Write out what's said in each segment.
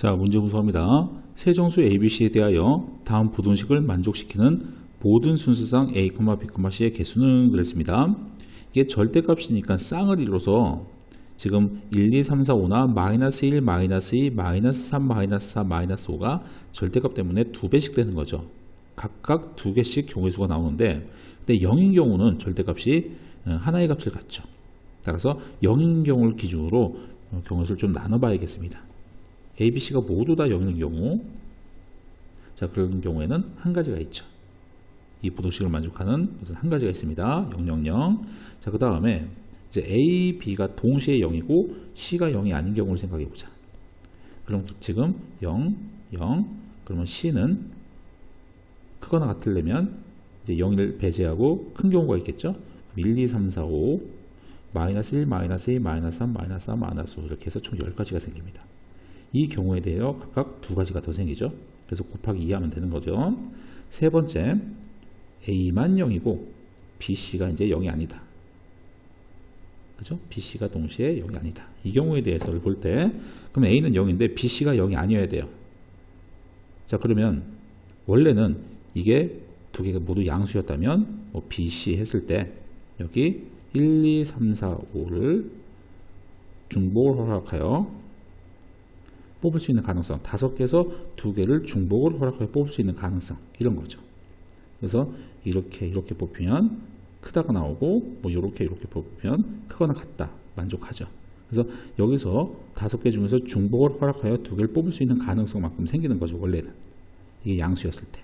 자, 문제 분석합니다. 세정수 ABC에 대하여 다음 부등식을 만족시키는 모든 순수상 A, B, C의 개수는 그랬습니다. 이게 절대값이니까 쌍을 이뤄서 지금 1, 2, 3, 4, 5나 마이너스 1, 마이너스 2, 마이너스 3, 마이너스 4, 마이너스 5가 절대값 때문에 두 배씩 되는 거죠. 각각 두 개씩 경우의 수가 나오는데 근데 0인 경우는 절대값이 어, 하나의 값을 갖죠. 따라서 0인 경우를 기준으로 어, 경우의 수를 좀 나눠봐야겠습니다. A, B, C가 모두 다 0인 경우 자 그런 경우에는 한 가지가 있죠. 이 부등식을 만족하는 것은 한 가지가 있습니다. 0, 0, 0. 자, 그 다음에 이제 A, B가 동시에 0이고 C가 0이 아닌 경우를 생각해 보자. 그럼 지금 0, 0. 그러면 C는 크거나 같으려면 이제 0을 배제하고 큰 경우가 있겠죠. 1, 2, 3, 4, 5. 마이너스 1, 마이너스 2, 마이너스 3, 마이너스 4, 마이너스 5 이렇게 해서 총 10가지가 생깁니다. 이 경우에 대하여 각각 두 가지가 더 생기죠. 그래서 곱하기 2 하면 되는 거죠. 세 번째, A만 0이고 BC가 이제 0이 아니다. 그죠? BC가 동시에 0이 아니다. 이 경우에 대해서를 볼 때, 그럼 A는 0인데 BC가 0이 아니어야 돼요. 자, 그러면 원래는 이게 두 개가 모두 양수였다면, 뭐 BC 했을 때, 여기 1, 2, 3, 4, 5를 중복을 허락하여 뽑을 수 있는 가능성, 다섯 개에서 두 개를 중복을 허락하여 뽑을 수 있는 가능성, 이런 거죠. 그래서 이렇게 이렇게 뽑히면 크다가 나오고 뭐 이렇게 이렇게 뽑히면 크거나 같다 만족하죠. 그래서 여기서 다섯 개 중에서 중복을 허락하여 두 개를 뽑을 수 있는 가능성만큼 생기는 거죠 원래는 이게 양수였을 때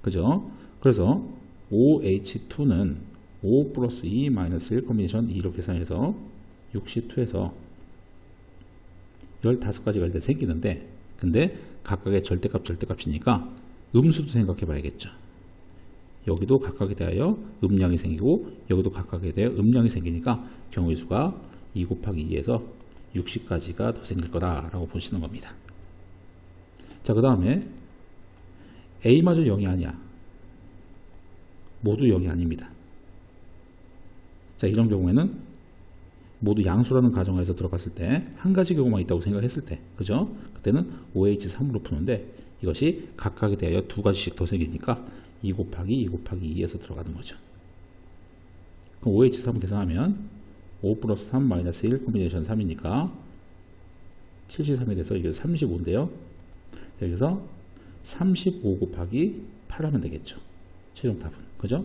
그죠? 그래서 OH2는 5 플러스 2 마이너스 1 콤비네이션 2로 계산해서 62에서 15가지가 일단 생기는데 근데 각각의 절대값 절대값이니까 음수도 생각해 봐야겠죠. 여기도 각각에 대하여 음량이 생기고 여기도 각각에 대하여 음량이 생기니까 경우의 수가 2 곱하기 2에서 60가지가 더 생길 거다라고 보시는 겁니다. 자, 그 다음에 A마저 0이 아니야. 모두 0이 아닙니다. 자, 이런 경우에는 모두 양수라는 가정하에서 들어갔을 때 한 가지 경우만 있다고 생각했을 때 그죠? 그때는 OH3으로 푸는데 이것이 각각에 대하여 두 가지씩 더 생기니까 2 곱하기 2 곱하기 2에서 들어가는 거죠. 그럼 OH3 계산하면 5 플러스 3 마이너스 1 콤비네이션 3이니까 73이 돼서 이게 35인데요. 여기서 35 곱하기 8 하면 되겠죠. 최종 답은. 그죠?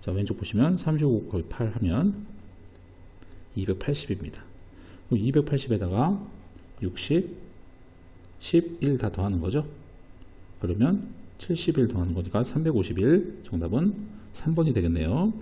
자, 왼쪽 보시면 35 곱하기 8 하면 280입니다. 그럼 280에다가 60, 11 다 더하는 거죠. 그러면 71 더하는 거니까 351 정답은 3번이 되겠네요.